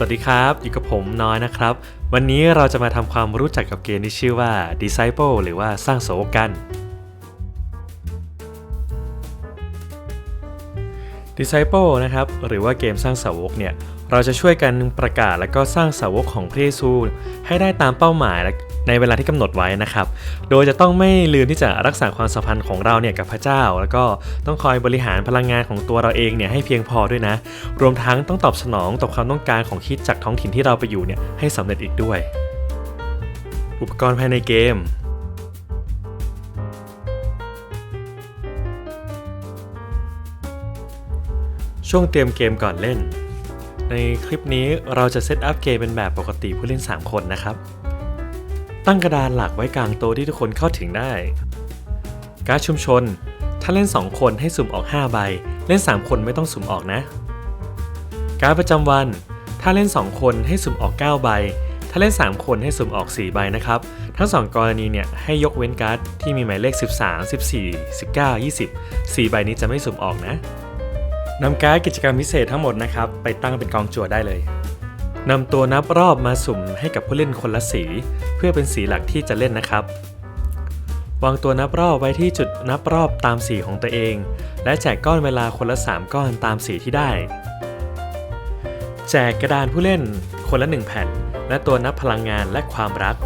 สวัสดีครับอยู่กับผมน้อยนะครับ วันนี้เราจะมาทำความรู้จักกับเกมที่ชื่อว่า Disciple หรือว่าสร้างโสวกกัน Disciple นะครับหรือว่าเกมสร้างสาวกเนี่ยเราจะช่วยกันประกาศและก็สร้างสาวกของพระเยซู ให้ได้ตามเป้าหมายและ ในเวลาที่กำหนดไว้นะครับ โดยจะต้องไม่ลืมที่จะรักษาความสัมพันธ์ของเราเนี่ยกับพระเจ้า แล้วก็ต้องคอยบริหารพลังงานของตัวเราเองเนี่ยให้เพียงพอด้วยนะ รวมทั้งต้องตอบสนองต่อความต้องการของคิดจากท้องถิ่นที่เราไปอยู่เนี่ยให้สำเร็จอีกด้วย อุปกรณ์ภายในเกมช่วงเตรียมเกมก่อนเล่น ในคลิปนี้เราจะเซตอัพเกมเป็นแบบปกติผู้เล่น 3 คนนะครับ ตั้งกระดานหลักไว้กลางโต๊ะที่ทุกคนเข้าถึงได้ การดชุมชน ถ้าเล่น 2 คนให้สุ่มออก 5 ใบ เล่น 3 คนไม่ต้องสุ่มออกนะ การดประจำวัน ถ้าเล่น 2 คนให้สุ่มออก 9 ใบ ถ้าเล่น 3 คนให้สุ่มออก 4 ใบนะครับ ทั้ง 2 กรณีเนี่ยให้ยกเว้นการ์ดที่มีหมายเลข 13 14 19 20 4 ใบนี้จะไม่สุ่มออกนะนำการ์ดกิจกรรมพิเศษทั้งหมดนะครับไปตั้งเป็นกองจั่วได้เลย นำตัวนับรอบมาสุ่มให้กับผู้เล่นคนละสี เพื่อเป็นสีหลักที่จะเล่นนะครับ วางตัวนับรอบไว้ที่จุดนับรอบตามสีของตัวเอง และแจกก้อนเวลาคนละ 3 ก้อนตามสีที่ได้ แจกกระดานผู้เล่นคนละ 1 แผ่น และตัวนับพลังงานและความรัก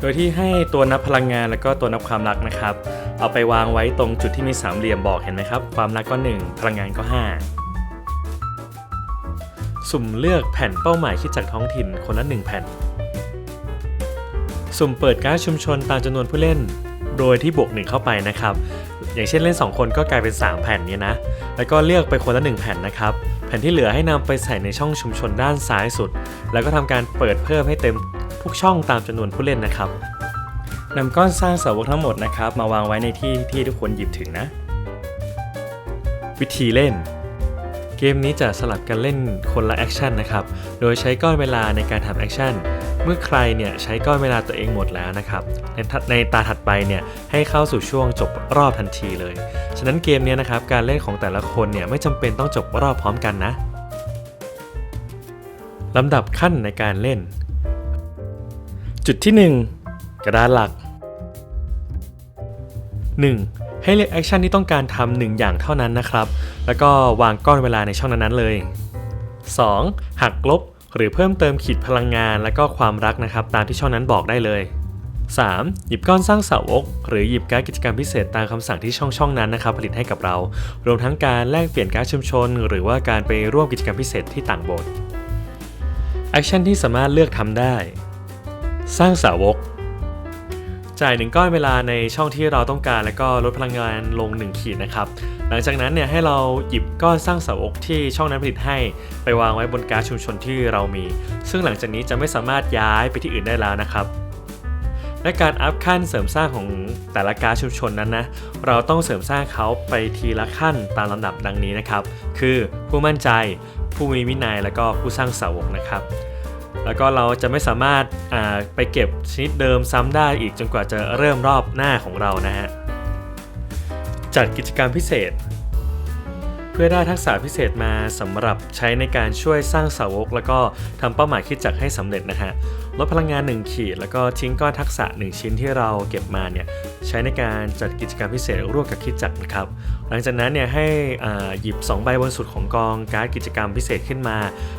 โดยที่ให้ตัวนับพลังงานและก็ตัวนับความรักนะครับ เอาไปวางไว้ตรงจุดที่มีสามเหลี่ยมบอกเห็นไหมครับ ความรักก็ 1 พลังงานก็ 5 สุ่มเลือกแผ่นเป้าหมายคิดจากท้องถิ่นคนละ1แผ่น สุ่มเปิดการ์ดชุมชนตามจำนวนผู้เล่น โดยที่บวกหนึ่งเข้าไปนะครับ อย่างเช่นเล่น 2 คนก็กลายเป็น 3 แผ่นนี้นะ แล้วก็เลือกไปคนละ 1 แผ่นนะครับ แผ่นที่เหลือให้นำไปใส่ในช่องชุมชนด้านซ้ายสุด แล้วก็ทำการเปิดเพิ่มให้เต็มทุกช่องตามจำนวนผู้เล่นนะครับนำก้อนสร้างเสาวกทั้งหมดนะครับ มาวางไว้ในที่ที่ทุกคนหยิบถึงนะ วิธีเล่น เกมนี้จะสลับกันเล่นคนละแอคชั่นนะครับ โดยใช้ก้อนเวลาในการทำแอคชั่น เมื่อใครเนี่ยใช้ก้อนเวลาตัวเองหมดแล้วนะครับ ในในตาถัดไปเนี่ยให้เข้าสู่ช่วงจบรอบทันทีเลย ฉะนั้นเกมนี้นะครับการเล่นของแต่ละคนเนี่ยไม่จำเป็นต้องจบรอบพร้อมกันนะลำดับขั้นในการเล่น จุดที่ 1 กระดานหลัก 1. ให้เลือกแอคชั่นที่ต้องการทำหนึ่งอย่างเท่านั้นนะครับ แล้วก็วางก้อนเวลาในช่องนั้นๆเลย 2. หักลบ หรือเพิ่มเติมขีดพลังงาน และก็ความรักนะครับ ตามที่ช่องนั้นบอกได้เลย 3. หยิบก้อนสร้างเสาวกหรือหยิบการดกิจกรรมพิเศษตามคำสั่งที่ช่องช่องๆนั้นนะครับ ผลิตให้กับเรา รวมทั้งการแลกเปลี่ยนการดชุมชน หรือว่าการไปร่วมกิจกรรมพิเศษที่ต่างโบสถ์แอคชั่นที่สามารถเลือกทำได้ สร้างสาวก จ่ายหนึ่งก้อนเวลาในช่องที่เราต้องการ แล้วก็ลดพลังงานลง 1 ขีดนะครับ หลังจากนั้นเนี่ยให้เราหยิบก้อนสร้างเสาวกที่ช่องนั้นผลิตให้ ไปวางไว้บนการชุมชนที่เรามี ซึ่งหลังจากนี้จะไม่สามารถย้ายไปที่อื่นได้แล้วนะครับและการอัพขั้นเสริมสร้างของแต่ละการชุมชนนั้นนะ เราต้องเสริมสร้างเขาไปทีละขั้นตามลำดับดังนี้นะครับ คือผู้มั่นใจ ผู้มีวินัย และก็ผู้สร้างเสาวกนะครับ แล้วก็เราจะไม่สามารถไปเก็บชนิดเดิมซ้ำได้อีกจนกว่าจะเริ่มรอบหน้าของเรานะฮะจัดกิจกรรมพิเศษ เพื่อได้ทักษะพิเศษมาสำหรับใช้ในการช่วยสร้างสาวก แล้วก็ทำเป้าหมายคิดจักให้สำเร็จนะฮะ ลดพลังงาน 1 ขีด แล้วก็ทิ้งก้อนทักษะ 1 ชิ้นที่เราเก็บมาเนี่ยใช้ในการจัดกิจกรรมพิเศษร่วมกับคิดจักนะครับ หลังจากนั้นเนี่ยให้อ่าหยิบ 2 ใบบนสุดของกองการ์ดกิจกรรมพิเศษขึ้นมา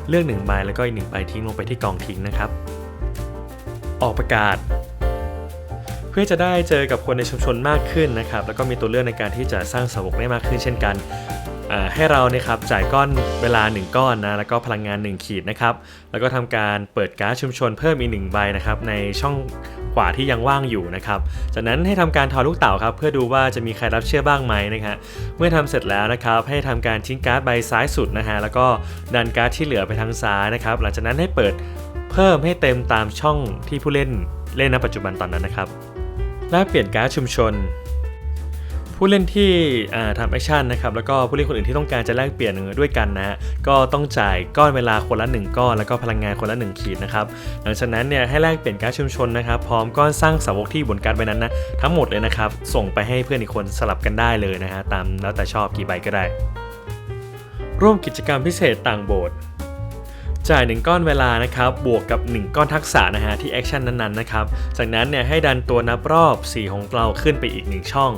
เลือก1ใบแล้วก็อีก1ใบทิ้งลงไปที่กองทิ้งนะครับ ออกประกาศ เพื่อจะได้เจอกับคนในชุมชนมากขึ้นนะครับแล้วก็มีตัวเลือกในการที่จะสร้างสาวกได้มากขึ้นเช่นกัน ให้เราเนี่ยครับจ่ายก้อนเวลา 1 ก้อนนะแล้วก็พลังงาน 1 ขีดนะครับแล้วก็ทำการเปิดการ์ดชุมชนเพิ่มอีกหนึ่งใบนะครับในช่องขวาที่ยังว่างอยู่นะครับจากนั้นให้ทำการทอลูกเต่าครับเพื่อดูว่าจะมีใครรับเชื่อบ้างไหมนะฮะเมื่อทำเสร็จแล้วนะครับให้ทำการทิ้งการ์ดใบซ้ายสุดนะฮะแล้วก็ดันการ์ดที่เหลือไปทางซ้ายนะครับหลังจากนั้นให้เปิดเพิ่มให้เต็มตามช่องที่ผู้เล่นเล่นณปัจจุบันตอนนั้นนะครับแลกเปลี่ยนการ์ดชุมชน ผู้เล่นที่ทำแอคชั่นนะครับแล้วก็ผู้เล่นคนอื่นที่ต้องการจะแลกเปลี่ยนด้วยกันนะฮะก็ต้องจ่ายก้อนเวลาคนละ 1 ก้อน แล้วก็พลังงานคนละ 1 ขีดนะครับหลังจากนั้นเนี่ยให้แลกเปลี่ยนการชุมชนนะครับพร้อมก้อนสร้างสาวกที่บนการ์ดใบนั้นนะทั้งหมดเลยนะครับส่งไปให้เพื่อนอีกคนสลับกันได้เลยนะฮะตามแล้วแต่ชอบกี่ใบก็ได้ ร่วมกิจกรรมพิเศษต่างโบสถ์ จ่าย 1 ก้อนเวลานะครับบวกกับ 1 ก้อนทักษะนะฮะที่แอคชั่นนั้นๆนะครับจากนั้นเนี่ยให้ดันตัวนับรอบสีของเราขึ้นไปอีก 1 ช่อง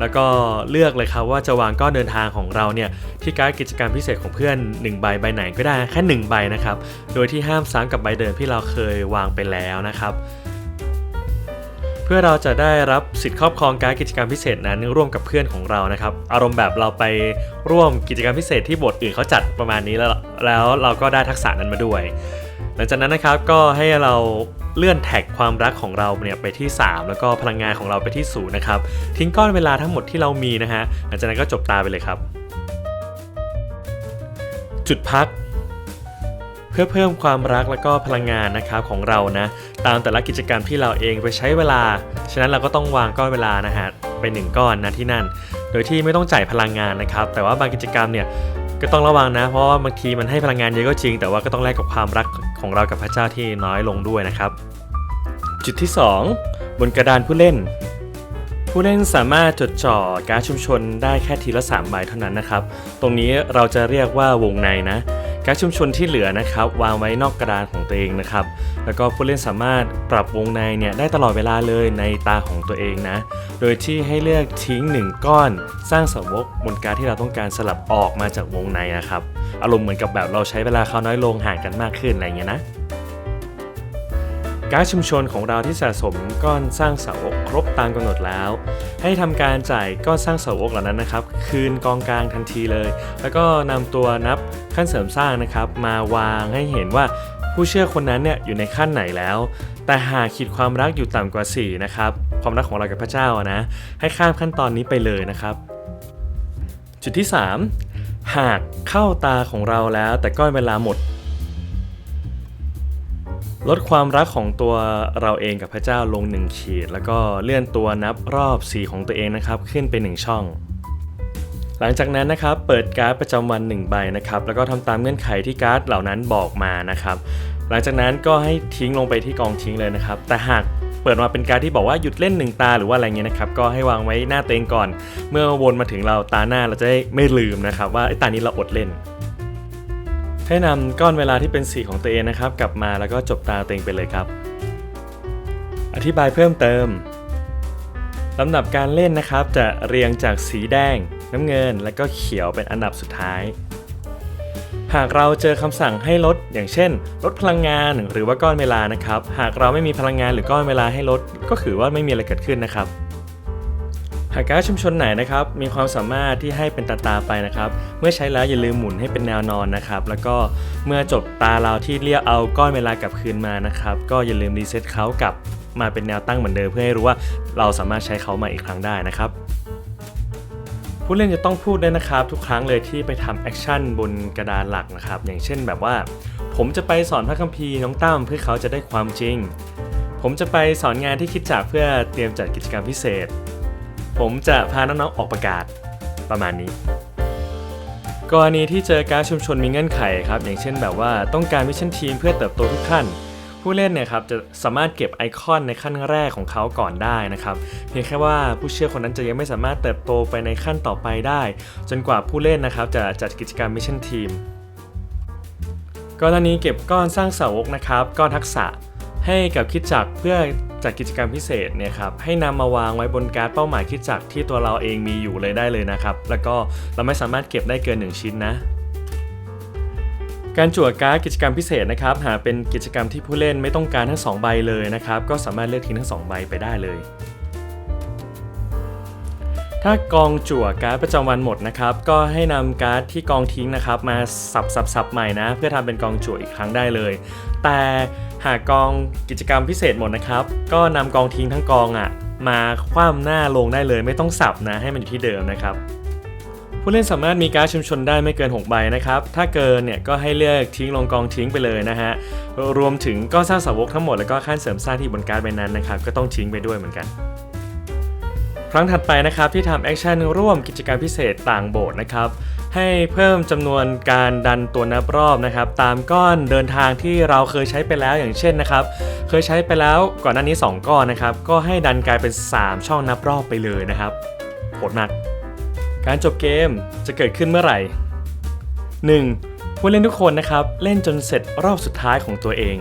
แล้วก็เลือกเลยครับว่าจะวางก้อนเดินทางของเราเนี่ยที่การดกิจกรรมพิเศษของเพื่อน1ใบใบไหนก็ได้แค่1ใบนะครับโดยที่ห้ามซ้ำกับใบเดิมที่เราเคยวางไปแล้วนะครับ พื่อเราจะได้รับสิทธิ์ครอบครองการกิจกรรมพิเศษนั้นร่วมกับเพื่อนของเรานะครับ อารมณ์แบบเราไปร่วมกิจกรรมพิเศษที่บทอื่นเขาจัดประมาณนี้แล้วแล้วเราก็ได้ทักษะนั้นมาด้วย หลังจากนั้นนะครับก็ให้เราเลื่อนแท็กความรักของเราเนี่ยไปที่ 3 แล้วก็พลังงานของเราไปที่0นะครับทิ้งก้อนเวลาทั้งหมดที่เรามีนะฮะหลังจากนั้นก็จบตาไปเลยครับ จุดพัก เพื่อเพิ่มความรักและก็พลังงานนะครับของเรานะ ตามแต่ละกิจกรรมที่เราเองไปใช้เวลา ฉะนั้นเราก็ต้องวางก้อนเวลานะฮะไปหนึ่งก้อนนะที่นั่น โดยที่ไม่ต้องจ่ายพลังงานนะครับ แต่ว่าบางกิจกรรมเนี่ยก็ต้องระวังนะ เพราะว่าบางทีมันให้พลังงานเยอะก็จริง แต่ว่าก็ต้องแลกกับความรักของเรากับพระเจ้าที่น้อยลงด้วยนะครับ จุดที่ 2 บนกระดานผู้เล่น ผู้เล่นสามารถจดจ่อการชุมชนได้แค่ทีละ3ใบเท่านั้นนะครับ ตรงนี้เราจะเรียกว่าวงในนะ การชุมชนที่เหลือนะครับวางไว้นอกกระดานของตัวเองนะครับ แล้วก็ผู้เล่นสามารถปรับวงในเนี่ยได้ตลอดเวลาเลยในตาของตัวเองนะ โดยที่ให้เลือกทิ้ง 1 ก้อน สร้างสาวกบนการที่เราต้องการสลับออกมาจากวงในนะครับ อารมณ์เหมือนกับแบบเราใช้เวลาเขาน้อยลงห่างกันมากขึ้นอะไรเงี้ยนะ การชุมชนของเราที่สะสมก้อนสร้างเสาวกครบตามกำหนดแล้ว ให้ทำการจ่ายก้อนสร้างเสาวกเหล่านั้นนะครับ คืนกองกลางทันทีเลย แล้วก็นำตัวนับขั้นเสริมสร้างนะครับ มาวางให้เห็นว่าผู้เชื่อคนนั้นเนี่ยอยู่ในขั้นไหนแล้ว แต่หากขีดความรักอยู่ต่ำกว่า 4 นะครับ ความรักของเรากับพระเจ้านะ ให้ข้ามขั้นตอนนี้ไปเลยนะครับ จุดที่ 3 หากเข้าตาของเราแล้วแต่ก้อนเวลาหมด ลดความรักของตัวเราเองกับพระเจ้าลง 1 ขีด แล้วก็เลื่อนตัวนับรอบ4ของตัวเองนะครับ ขึ้นไป 1 ช่อง หลังจากนั้นนะครับ เปิดการ์ดประจำวัน 1 ใบนะครับ แล้วก็ทำตามเงื่อนไขที่การ์ดเหล่านั้นบอกมานะครับ หลังจากนั้นก็ให้ทิ้งลงไปที่กองทิ้งเลยนะครับ แต่หากเปิดมาเป็นการดที่บอกว่าหยุดเล่นหนึ่งตาหรือว่าอะไรเงี้ยนะครับก็ให้วางไว้หน้าเตงก่อน เมื่อวนมาถึงเราตาหน้าเราจะได้ไม่ลืมนะครับว่าไอ้ตานี้เราอดเล่น ให้นำก้อนเวลาที่เป็นสีของตัวเองนะครับ กลับมาแล้วก็จบตาตัวเองไปเลยครับ อธิบายเพิ่มเติมลำดับการเล่นนะครับ จะเรียงจากสีแดง น้ำเงิน และก็เขียวเป็นอันดับสุดท้าย หากเราเจอคำสั่งให้ลด อย่างเช่น ลดพลังงานหรือว่าก้อนเวลานะครับ หากเราไม่มีพลังงานหรือก้อนเวลาให้ลด ก็ถือว่าไม่มีอะไรเกิดขึ้นนะครับ หากการชุมชนไหนนะครับมีความสามารถที่ให้เป็นตาตาไปนะครับ เมื่อใช้แล้วอย่าลืมหมุนให้เป็นแนวนอนนะครับ แล้วก็เมื่อจบตาเราที่เรียกเอาก้อนเวลากลับคืนมานะครับ ก็อย่าลืมรีเซ็ตเขากลับมาเป็นแนวตั้งเหมือนเดิมเพื่อให้รู้ว่าเราสามารถใช้เขามาอีกครั้งได้นะครับผู้เล่นจะต้องพูดด้วยนะครับ ทุกครั้งเลยที่ไปทำแอคชั่นบนกระดานหลักนะครับ อย่างเช่นแบบว่า ผมจะไปสอนพระคัมภีร์น้องตั้มเพื่อเขาจะได้ความจริง ผมจะไปสอนงานที่คิดจากเพื่อเตรียมจัดกิจกรรมพิเศษ ผมจะพาน้องๆออกประกาศประมาณนี้ กรณีที่เจอการชุมชนมีเงื่อนไขครับอย่างเช่นแบบว่าต้องการมิชชั่นทีมเพื่อเติบโตทุกขั้นผู้เล่นเนี่ยครับจะสามารถเก็บไอคอนในขั้นแรกของเขาก่อนได้นะครับเพียงแค่ว่าผู้เชื่อคนนั้นจะยังไม่สามารถเติบโตไปในขั้นต่อไปได้ จนกว่าผู้เล่นนะครับจะจัดกิจกรรมมิชชั่นทีมกรณีเก็บก้อนสร้างเสาวกนะครับก้อนทักษะให้กับคิดจักเพื่อ จัดกิจกรรมพิเศษเนี่ยครับให้นำมาวางไว้บนการ์ดเป้าหมายคิดจักรที่ตัวเราเองมีอยู่เลยได้เลยนะครับ แล้วก็เราไม่สามารถเก็บได้เกิน 1 ชิ้นนะการจั่วการ์ดกิจกรรมพิเศษนะครับหากเป็นกิจกรรมที่ผู้เล่นไม่ต้องการทั้ง 2 ใบเลยนะครับก็สามารถเลือกทิ้งทั้ง 2 ใบไปได้เลย ถ้ากองจั่วการ์ดประจำวันหมดนะครับก็ให้นำการ์ดที่กองทิ้งนะครับมาสับสับสับใหม่นะ เพื่อทำเป็นกองจั่วอีกครั้งได้เลย แต่ หากกองกิจกรรมพิเศษหมดนะครับ ก็นำกองทิ้งทั้งกองอะ่ะ มาคว่ำหน้าลงได้เลยไม่ต้องสับนะให้มันอยู่ที่เดิมนะครับ ผู้เล่นสามารถมีการชุมชนได้ไม่เกิน 6 ใบนะครับ ถ้าเกินเนี่ยก็ให้เลือกทิ้งลงกองทิ้งไปเลยนะฮะ รวมถึงก็สร้างสาวกทั้งหมดแล้วก็ขั้นเสริมสร้างที่บนการ์ดใบนั้นนะครับ ก็ต้องทิ้งไปด้วยเหมือนกันครั้งถัดไปนะครับที่ทำแอคชั่นร่วมกิจกรรมพิเศษต่างโบสนะครับ ให้เพิ่มจำนวนการดันตัวนับรอบนะครับ ตามก้อนเดินทางที่เราเคยใช้ไปแล้วอย่างเช่นนะครับ เคยใช้ไปแล้วก่อนหน้านี้ 2 ก้อนนะครับ ก็ให้ดันกลายเป็น 3 ช่องนับรอบไปเลยนะครับโหดมาก การจบเกมจะเกิดขึ้นเมื่อไหร่ 1. ผู้เล่นทุกคนนะครับ เล่นจนเสร็จรอบสุดท้ายของตัวเอง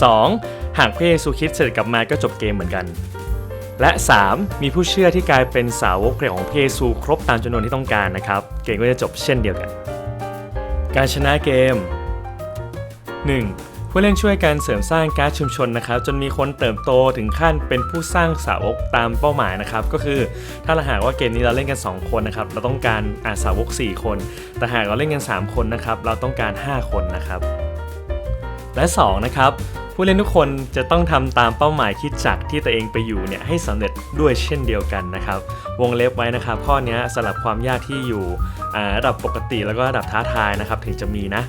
2. หากพระเยซูคริสต์เสด็จกลับมาก็จบเกมเหมือนกัน และ 3. มีผู้เชื่อที่กลายเป็นสาวกของพระเยซูครบตามจำนวนที่ต้องการนะครับ เกมก็จะจบเช่นเดียวกัน การชนะเกม 1. ผู้เล่นช่วยกันเสริมสร้างการชุมชนนะครับ จนมีคนเติบโตถึงขั้นเป็นผู้สร้างสาวกตามเป้าหมายนะครับ ก็คือถ้าเราหากว่าเกมนี้เราเล่นกัน 2 คนนะครับ เราต้องการอาสาวก 4 คน แต่หากเราเล่นกัน 3 คนนะครับ เราต้องการ 5 คนนะครับ และ 2 นะครับ ผู้เล่นทุกคนจะต้องทำตามเป้าหมายคิดจักที่ตัวเองไปอยู่เนี่ยให้สำเร็จด้วยเช่นเดียวกันนะครับ วงเล็บไว้นะครับข้อนี้สำหรับความยากที่อยู่อ่าระดับปกติแล้วก็ระดับท้าทายนะครับถึงจะมีนะ